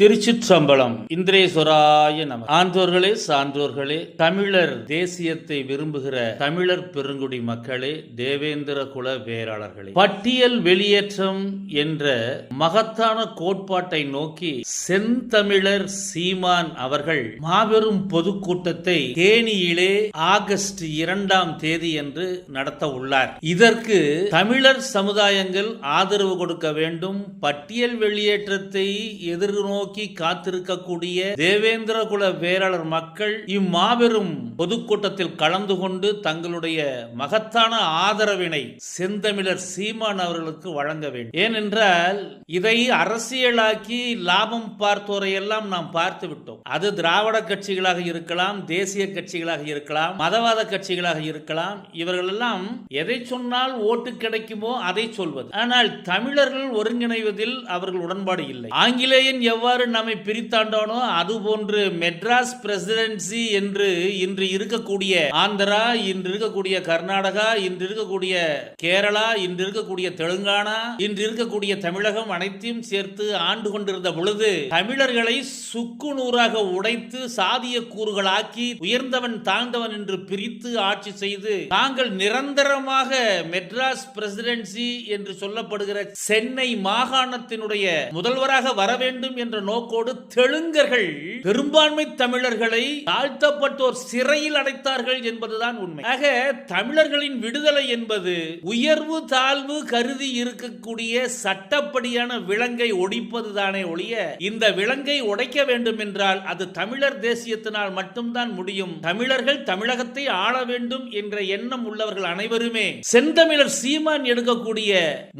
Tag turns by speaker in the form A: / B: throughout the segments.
A: திருச்சிற்றம்பலம். இந்திரேஸ்வராய நம. ஆன்றோர்களே சான்றோர்களே தமிழர் தேசியத்தை விரும்புகிற தமிழர் பெருங்குடி மக்களே தேவேந்திர குல வேளாளர்களே. பட்டியல் வெளியேற்றம் என்ற மகத்தான கோட்பாட்டை நோக்கி செந்தமிழர் சீமான் அவர்கள் மாபெரும் பொதுக்கூட்டத்தை தேனியிலே ஆகஸ்ட் இரண்டாம் தேதி என்று நடத்த உள்ளார். இதற்கு தமிழர் சமுதாயங்கள் ஆதரவு கொடுக்க வேண்டும். பட்டியல் வெளியேற்றத்தை எதிர்நோக்கி காத்திருக்கக்கூடிய தேவேந்திர குல வேளாளர் மக்கள் இம்மாபெரும் பொதுக்கூட்டத்தில் கலந்து கொண்டு தங்களுடைய மகத்தான ஆதரவினை செந்தமிழர் சீமான் அவர்களுக்கு வழங்க வேண்டும். ஏனென்றால் இதை அரசியலாக்கி லாபம் பார்த்தோரை எல்லாம் நாம் பார்த்து விட்டோம். அது திராவிட கட்சிகளாக இருக்கலாம் தேசிய கட்சிகளாக இருக்கலாம் மதவாத கட்சிகளாக இருக்கலாம். இவர்கள் எல்லாம் எதை சொன்னால் ஓட்டு கிடைக்குமோ அதை சொல்வது. ஆனால் தமிழர்கள் ஒருங்கிணைவதில் அவர்கள் உடன்பாடு இல்லை. ஆங்கிலேயன் எவ்வாறு எவ்வாறு நம்மை பிரித்தாண்டானோ அது போன்று மெட்ராஸ் பிரசிடென்சி என்று இன்று இருக்கக்கூடிய ஆந்திரா இன்று இருக்கக்கூடிய கர்நாடகா இன்று இருக்கக்கூடிய கேரளா இன்று இருக்கக்கூடிய தெலுங்கானா இன்று இருக்கக்கூடிய தமிழகம் அனைத்தையும் சேர்த்து ஆண்டு கொண்டிருந்த பொழுது தமிழர்களை சுக்கு நூறாக உடைத்து சாதிய கூறுகளாக்கி உயர்ந்தவன் தாழ்ந்தவன் என்று பிரித்து ஆட்சி செய்து தாங்கள் நிரந்தரமாக மெட்ராஸ் பிரசிடென்சி என்று சொல்லப்படுகிற சென்னை மாகாணத்தினுடைய முதல்வராக வர வேண்டும் என்ற நோக்கோடு தெலுங்கர்கள் பெரும்பான்மை தமிழர்களை தாழ்த்தப்பட்டோர் சிறையில் அடைத்தார்கள் என்பதுதான் உண்மை. ஆக தமிழர்களின் விடுதலை என்பது உயர்வு தாழ்வு கருதி இருக்கக்கூடிய சட்டப்படியான விலங்கை ஒடிப்பது தானே ஒழிய இந்த விலங்கை உடைக்க வேண்டும் என்றால் அது தமிழர் தேசியத்தினால் மட்டும்தான் முடியும். தமிழர்கள் தமிழகத்தை ஆள வேண்டும் என்ற எண்ணம் உள்ளவர்கள் அனைவருமே செந்தமிழர் சீமான் எடுக்கக்கூடிய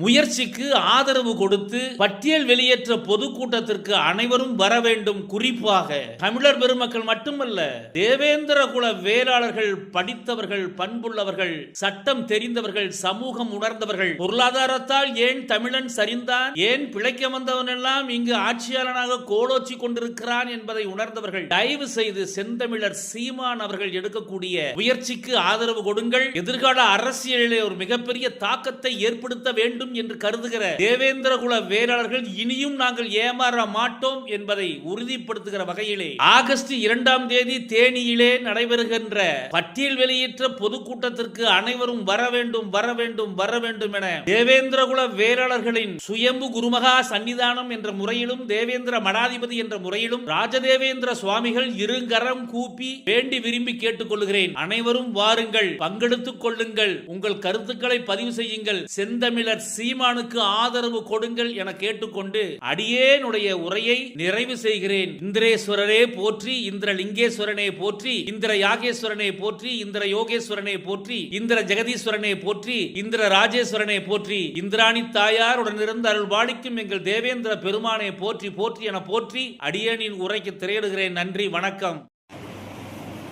A: முயற்சிக்கு ஆதரவு கொடுத்து பட்டியல் வெளியேற்ற பொதுக்கூட்டத்திற்கு அனைவரும் வர வேண்டும். குறிப்பாக தமிழர் பெருமக்கள் மட்டுமல்ல தேவேந்திர குல வேளாளர்கள் படித்தவர்கள் பண்புள்ளவர்கள் சட்டம் தெரிந்தவர்கள் சமூகம் உணர்ந்தவர்கள் பொருளாதாரத்தால் ஏன் தமிழன் சரிந்தான்? ஏன் பிழைக்க வந்தவன் எல்லாம் இங்கு ஆட்சியாளனாக கோலோச்சி கொண்டிருக்கிறான் என்பதை உணர்ந்தவர்கள் தயவு செய்து செந்தமிழர் சீமான் அவர்கள் எடுக்கக்கூடிய முயற்சிக்கு ஆதரவு கொடுங்கள். எதிர்கால அரசியலிலே ஒரு மிகப்பெரிய தாக்கத்தை ஏற்படுத்த வேண்டும் என்று கருதுகிற தேவேந்திர குல வேளாளர்கள் இனியும் நாங்கள் ஏமாற மாட்டோம். என்பதை உறுதிப்படுத்துகிற வகையிலே ஆகஸ்ட் இரண்டாம் தேதி தேனியிலே நடைபெறுகின்ற பட்டியல் வெளியிட்ட பொதுக்கூட்டத்திற்கு அனைவரும் வர வேண்டும் வர வேண்டும் வர வேண்டும் என தேவேந்திர குல வேளாளர்களின் சுயம்பு குருமகா சன்னிதானம் என்ற முறையிலும் தேவேந்திர மடாதிபதி என்ற முறையிலும் ராஜதேவேந்திர சுவாமிகள் இருங்கரம் கூப்பி வேண்டி விரும்பி கேட்டுக்கொள்கிறேன். அனைவரும் வாருங்கள் பங்கெடுத்துக் கொள்ளுங்கள் உங்கள் கருத்துக்களை பதிவு செய்யுங்கள். செந்தமிழர் சீமானுக்கு ஆதரவு கொடுங்கள் என கேட்டுக்கொண்டு அடியேனுடைய உரையை நிறைவு செய்கிறேன். இந்திரேஸ்வரரே போற்றி இந்திர இந்திரலிங்கேஸ்வரனே போற்றி இந்திர யாகேஸ்வரனை போற்றி இந்திர யோகேஸ்வரனை போற்றி இந்திர ஜெகதீஸ்வரனை போற்றி இந்திர ராஜேஸ்வரனை போற்றி இந்திராணி தாயார் உடனிருந்து அருள் பாலிக்கும் எங்கள் தேவேந்திர பெருமானை போற்றி போற்றி என போற்றி அடியனின் உரைக்கு திரையிடுகிறேன். நன்றி வணக்கம்.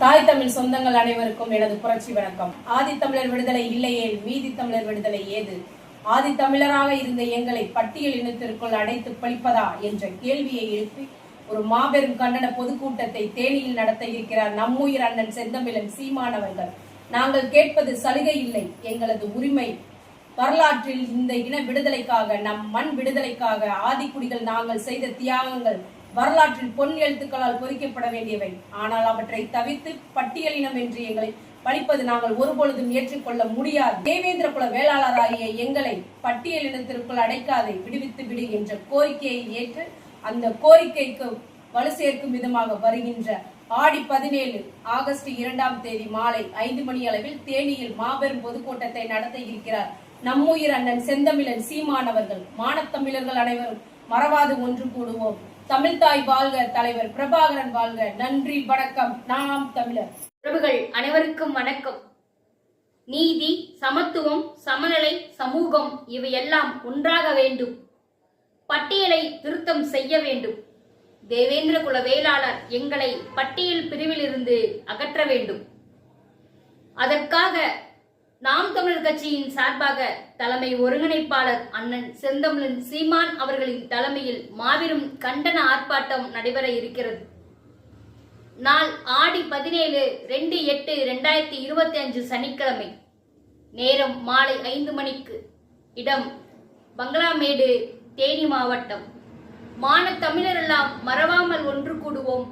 B: தாய் தமிழ் சொந்தங்கள் அனைவருக்கும் எனது புரட்சி வணக்கம். ஆதி தமிழர் விடுதலை இல்லையே மீதி தமிழர் விடுதலை ஏது? ஆதித்தமிழராக இருந்த எங்களை பட்டியல் இனத்திற்குள் அடைத்து பழிப்பதா என்ற கேள்வியை எழுப்பி ஒரு மாபெரும் கண்டன பொதுக்கூட்டத்தை தேனியில் நடத்த இருக்கிறார் நம்முயிர் அண்ணன் செந்தமிழன் சீமானவர்கள் நாங்கள் கேட்பது சலுகை இல்லை எங்களது உரிமை. வரலாற்றில் இந்த இன விடுதலைக்காக நம் மண் விடுதலைக்காக ஆதிக்குடிகள் நாங்கள் செய்த தியாகங்கள் வரலாற்றில் பொன் எழுத்துக்களால் பொறிக்கப்பட வேண்டியவை. ஆனால் அவற்றை தவிர்த்து பட்டியலினம் என்று எங்களை படிப்பது நாங்கள் ஒருபொழுதும் ஏற்றுக்கொள்ள முடியாது. தேவேந்திர குல வேளாளராகிய எங்களை பட்டியலினத்திற்குள் அடைக்காதே விடுவித்து விடு என்ற கோரிக்கையை ஏற்று அந்த கோரிக்கைக்கு வலு சேர்க்கும் விதமாக வருகின்ற ஆடி பதினேழு ஆகஸ்ட் இரண்டாம் தேதி மாலை ஐந்து மணி அளவில் தேனியில் மாபெரும் பொதுக்கூட்டத்தை நடத்த இருக்கிறார். நம்முயிர் அண்ணன் செந்தமிழன் சீமானவர்கள் மானத்தமிழர்கள் அனைவரும் மறவாது ஒன்று கூடுவோம். தமிழ்தாய் வாழ்க தலைவர் பிரபாகரன் வாழ்க. நன்றி வணக்கம். நாம் தமிழர்.
C: உறவுகள் அனைவருக்கும் வணக்கம். நீதி சமத்துவம் சமநிலை சமூகம் இவையெல்லாம் ஒன்றாக வேண்டும். பட்டியலை திருத்தம் செய்ய வேண்டும். தேவேந்திர குல வேளாளர் எங்களை பட்டியல் பிரிவிலிருந்து அகற்ற வேண்டும். அதற்காக நாம் தமிழர் கட்சியின் சார்பாக தலைமை ஒருங்கிணைப்பாளர் அண்ணன் செந்தமிழன் சீமான் அவர்களின் தலைமையில் மாபெரும் கண்டன ஆர்ப்பாட்டம் நடைபெற இருக்கிறது. நாள் ஆடி பதினேழு ரெண்டு எட்டு ரெண்டாயிரத்தி இருபத்தி அஞ்சு சனிக்கிழமை. நேரம் மாலை ஐந்து மணிக்கு. இடம் பங்களாமேடு தேனி மாவட்டம். மான தமிழரெல்லாம் மறவாமல் ஒன்று கூடுவோம்.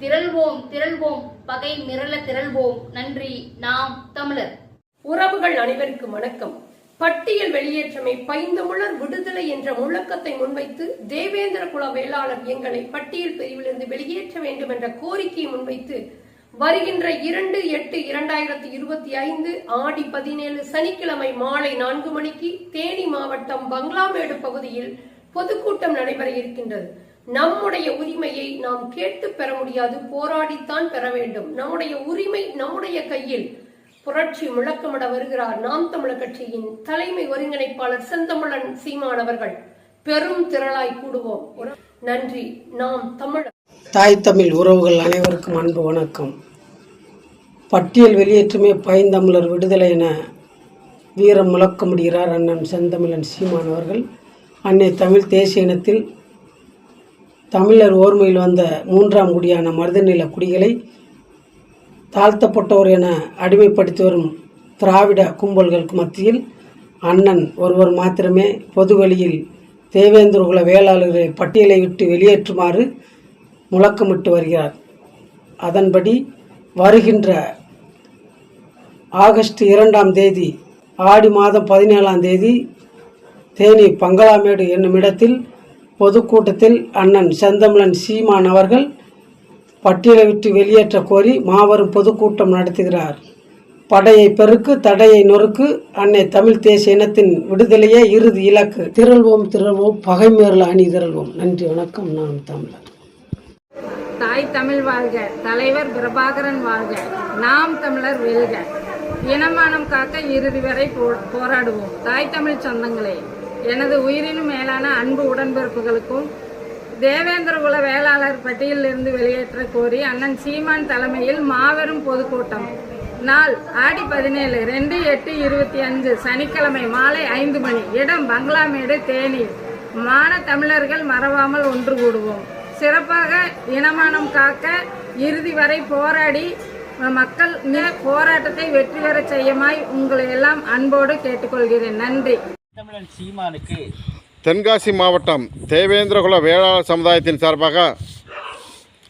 C: திரள்வோம் திரள்வோம் பகை மிரள திரள்வோம். நன்றி நாம் தமிழர்.
D: உறவுகள் அனைவருக்கும் வணக்கம். பட்டியல் வெளியேற்றமை பைந்தமிழர் விடுதலை என்ற முழக்கத்தை முன்வைத்து தேவேந்திர குல வேளாளர் எங்களை பட்டியல் பிரிவிலிருந்து வெளியேற்ற வேண்டும் என்ற கோரிக்கையை முன்வைத்து வருகின்ற இரண்டு எட்டு இரண்டாயிரத்தி இருபத்தி ஐந்து ஆடி பதினேழு சனிக்கிழமை மாலை நான்கு மணிக்கு தேனி மாவட்டம் பங்களாமேடு பகுதியில் பொதுக்கூட்டம் நடைபெற இருக்கின்றது. நம்முடைய உரிமையை நாம் கேட்டு பெற முடியாது போராடித்தான் பெற வேண்டும். நம்முடைய உரிமை நம்முடைய கையில். புரட்சி முழக்கமிட வருகிறார் நாம் தமிழர் கட்சியின் தலைமை ஒருங்கிணைப்பாளர் செந்தமிழன் சீமான் அவர்கள். பெரும் திரளாய் கூடுவோம். நன்றி. நாம் தமிழர்
E: தாய் தமிழ் உறவுகள் அனைவருக்கும் அன்பு வணக்கம். பட்டியல் வெளியேற்றமே பைந்தமிழர் விடுதலை என வீரம் முழக்கமிடுகிறார் அண்ணன் செந்தமிழன் சீமான் அவர்கள். அன்னை தமிழ் தேசிய இனத்தில் தமிழர் ஓர்மையில் வந்த மூன்றாம் குடியான மருதநில குடிகளை தாழ்த்தப்பட்டோர் என அடிமைப்படுத்தி வரும் திராவிட கும்பல்களுக்கு மத்தியில் அண்ணன் ஒருவர் மாத்திரமே பொது வழியில் தேவேந்திர குல வேளாளர்களை பட்டியலை விட்டு வெளியேற்றுமாறு முழக்கமிட்டு வருகிறார். அதன்படி வருகின்ற ஆகஸ்ட் இரண்டாம் தேதி ஆடி மாதம் பதினேழாம் தேதி தேனி பங்களாமேடு என்னும் இடத்தில் பொதுக்கூட்டத்தில் அண்ணன் செந்தமிழன் சீமான் அவர்கள் பட்டியலை விட்டு வெளியேற்ற கோரி மாபெரும் பொதுக்கூட்டம் நடத்துகிறார். படையை பெருக்கு தடையை நொறுக்கு அன்னை தமிழ் தேசிய இனத்தின் விடுதலையே இறுதி இலக்கு. திரள்வோம் திரள்வோம் பகைமேறல் அணி திரள்வோம். நன்றி வணக்கம். நான் தமிழர்.
F: தாய் தமிழ் வாழ்க தலைவர் பிரபாகரன் வாழ்க நாம் தமிழர் வெல்க. இனமானம் காக்க இறுதி வரை போ- போராடுவோம். தாய் தமிழ் சொந்தங்களே எனது உயிரினும் மேலான அன்பு உடன்பிறப்புகளுக்கும் தேவேந்திர குல வேளாளர் பட்டியலிருந்து வெளியேற்ற கோரி அண்ணன் சீமான் தலைமையில் மாபெரும் பொதுக்கூட்டம். நாள் ஆடி பதினேழு ரெண்டு எட்டு இருபத்தி அஞ்சு சனிக்கிழமை மாலை ஐந்து மணி. இடம் பங்களாமேடு தேனி. மான தமிழர்கள் மறவாமல் ஒன்று கூடுவோம். சிறப்பாக இனமானம் காக்க இறுதி வரை போராடி மக்கள் போராட்டத்தை வெற்றி பெறச் செய்யமாய் உங்களை எல்லாம் அன்போடு கேட்டுக்கொள்கிறேன். நன்றி.
G: தமிழன் சீமானுக்கு
H: தென்காசி மாவட்டம் தேவேந்திரகுல வேளாளர் சமுதாயத்தின் சார்பாக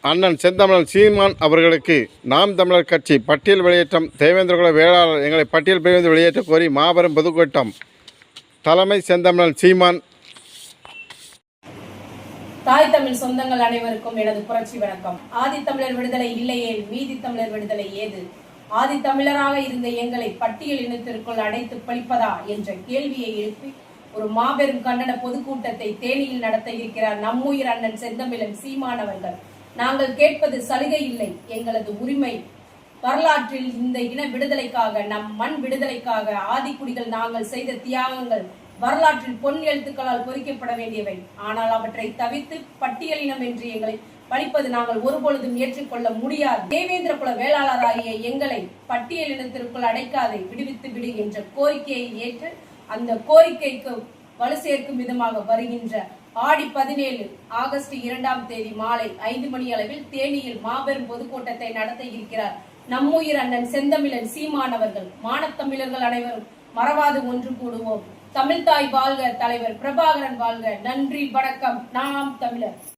H: அண்ணன் செந்தமிழன் சீமான் அவர்களுக்கு நாம் தமிழர் கட்சி பட்டியல் வெளியேற்றம் தேவேந்திரகுல வேளாளர் எங்களை பட்டியல் பிரிந்து வெளியேற்ற கோரி மாபெரும் பொதுக்கூட்டம். தலைமை செந்தமிழன் சீமான்.
B: தாய் தமிழ் சொந்தங்கள் அனைவருக்கும் எனது புரட்சி வணக்கம். ஆதித்தமிழர் விடுதலை இல்லையே மீதி தமிழர் விடுதலை ஏது? ஆதித்தமிழராக இருந்த எங்களை பட்டியல் இனத்திற்குள் அடைத்து பழிப்பதா என்ற கேள்வியை எழுப்பி ஒரு மாபெரும் கண்டன பொதுக்கூட்டத்தை தேனியில் நடத்த இருக்கிறார் நம்முயிர் அண்ணன் செந்தமிழன் சீமானவர்கள் நாங்கள் கேட்பது சலுகை இல்லை எங்களது உரிமை. வரலாற்றில் இந்த இன விடுதலைக்காக நம் மண் விடுதலைக்காக ஆதிக்குடிகள் நாங்கள் செய்த தியாகங்கள் வரலாற்றில் பொன் எழுத்துக்களால் பொறிக்கப்பட வேண்டியவை. ஆனால் அவற்றை தவிர்த்து பட்டியலினம் என்று எங்களை பழிப்பது நாங்கள் ஒருபொழுதும் ஏற்றுக்கொள்ள முடியாது. தேவேந்திர குல வேளாளராகிய எங்களை பட்டியலினத்திற்குள் அடைக்காதே விடுவித்து விடு என்ற கோரிக்கையை ஏற்று அந்த கோரிக்கைக்கு வலு சேர்க்கும் விதமாக வருகின்ற ஆடி பதினேழு ஆகஸ்ட் இரண்டாம் தேதி மாலை ஐந்து மணி அளவில் தேனியில் மாபெரும் பொதுக்கூட்டத்தை நடத்த இருக்கிறார். நம்முயிர் அண்ணன் செந்தமிழன் சீமானவர்கள் மானத்தமிழர்கள் அனைவரும் மறவாது ஒன்று கூடுவோம். தமிழ்தாய் வாழ்க தலைவர் பிரபாகரன் வாழ்க. நன்றி வணக்கம். நாம் தமிழர்.